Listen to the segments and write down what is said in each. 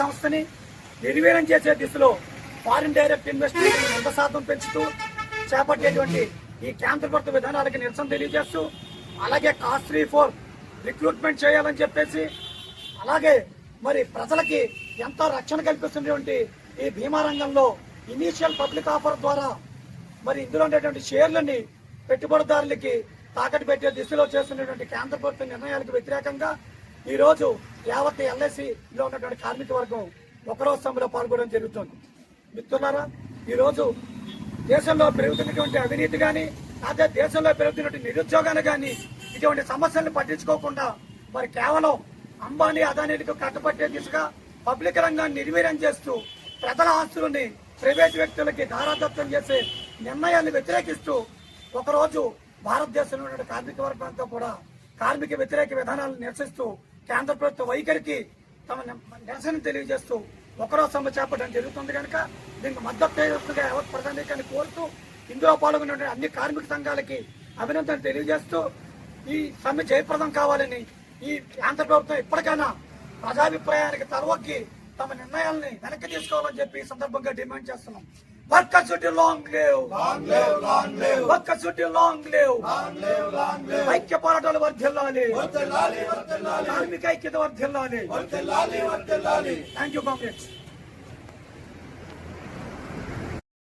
సంస్థని నిర్వీర్యం చేసే దిశలో ఫారిన్ డైరెక్ట్ ఇన్వెస్ట్మెంట్ ఎంత శాతం పెంచుతూ చేపట్టేటువంటి ఈ కేంద్ర ప్రభుత్వ విధానాలకి నిరసన తెలియజేస్తూ అలాగే కాస్ట్ ఫోర్ రిక్రూట్మెంట్ చేయాలని చెప్పేసి అలాగే మరి ప్రజలకి ఎంతో రక్షణ కల్పిస్తున్నటువంటి ఈ బీమా రంగంలో ఇనీషియల్ పబ్లిక్ ఆఫర్ ద్వారా మరి ఇందులో ఉండేటువంటి షేర్లని పెట్టుబడిదారులకి తాకట్టు పెట్టే దిశలో చేస్తున్నటువంటి కేంద్ర ప్రభుత్వ నిర్ణయాలకు వ్యతిరేకంగా ఈరోజు యావత్ ఎల్ఐసిలో ఉన్నటువంటి కార్మిక వర్గం ఒకరోజు సమ్మెలో పాల్గొనడం జరుగుతుంది. మిత్రులారా ఈరోజు దేశంలో పెరుగుతున్నటువంటి అవినీతి కానీ అదే దేశంలో పెరుగుతున్నటువంటి నిరుద్యోగాన్ని కానీ ఇటువంటి సమస్యలను పట్టించుకోకుండా మరి కేవలం అంబానీ అదానీలకు కట్టుబట్టే దిశగా పబ్లిక్ రంగాన్ని నిర్వీర్యం చేస్తూ ప్రజల ఆస్తులని ప్రైవేట్ వ్యక్తులకి ధారాదత్తం చేసే నిర్ణయాన్ని వ్యతిరేకిస్తూ ఒకరోజు భారతదేశంలో ఉన్న కార్మిక వర్గంతో కూడా కార్మిక వ్యతిరేక విధానాలను నిరసిస్తూ కేంద్ర ప్రభుత్వ వైఖరికి తమ నిరసన తెలియజేస్తూ ఒకరోజు సమ్మె చేపట్టడం జరుగుతుంది కనుక దీనికి మద్దతు చేయవలసిందిగా యావత్ ప్రధానికాన్ని కోరుతూ ఇందులో పాల్గొన్న అన్ని కార్మిక సంఘాలకి అభినందన తెలియజేస్తూ ఈ సమ్మె జయప్రదం కావాలని ఈ కేంద్ర ప్రభుత్వం ఇప్పటికైనా ప్రజాభిప్రాయానికి తలవొక్కి తమ నిర్ణయాల్ని వెనక్కి తీసుకోవాలని చెప్పి ఈ సందర్భంగా డిమాండ్ చేస్తున్నాం. వర్కర్స్ చుట్టూ లాంగ్ లేవ్ వర్కర్స్ చుట్టూ లాంగ్ లేవ్ ఐక్య పోరాటాలు వర్ధిల్లాలి. కార్మిక ఐక్యత వర్ధిల్లాలి. థ్యాంక్ యూ కాంగ్రెస్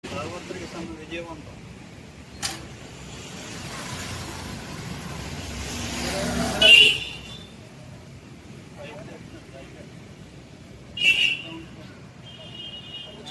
సార్వత్రిక సమ్మె విజయవంతం.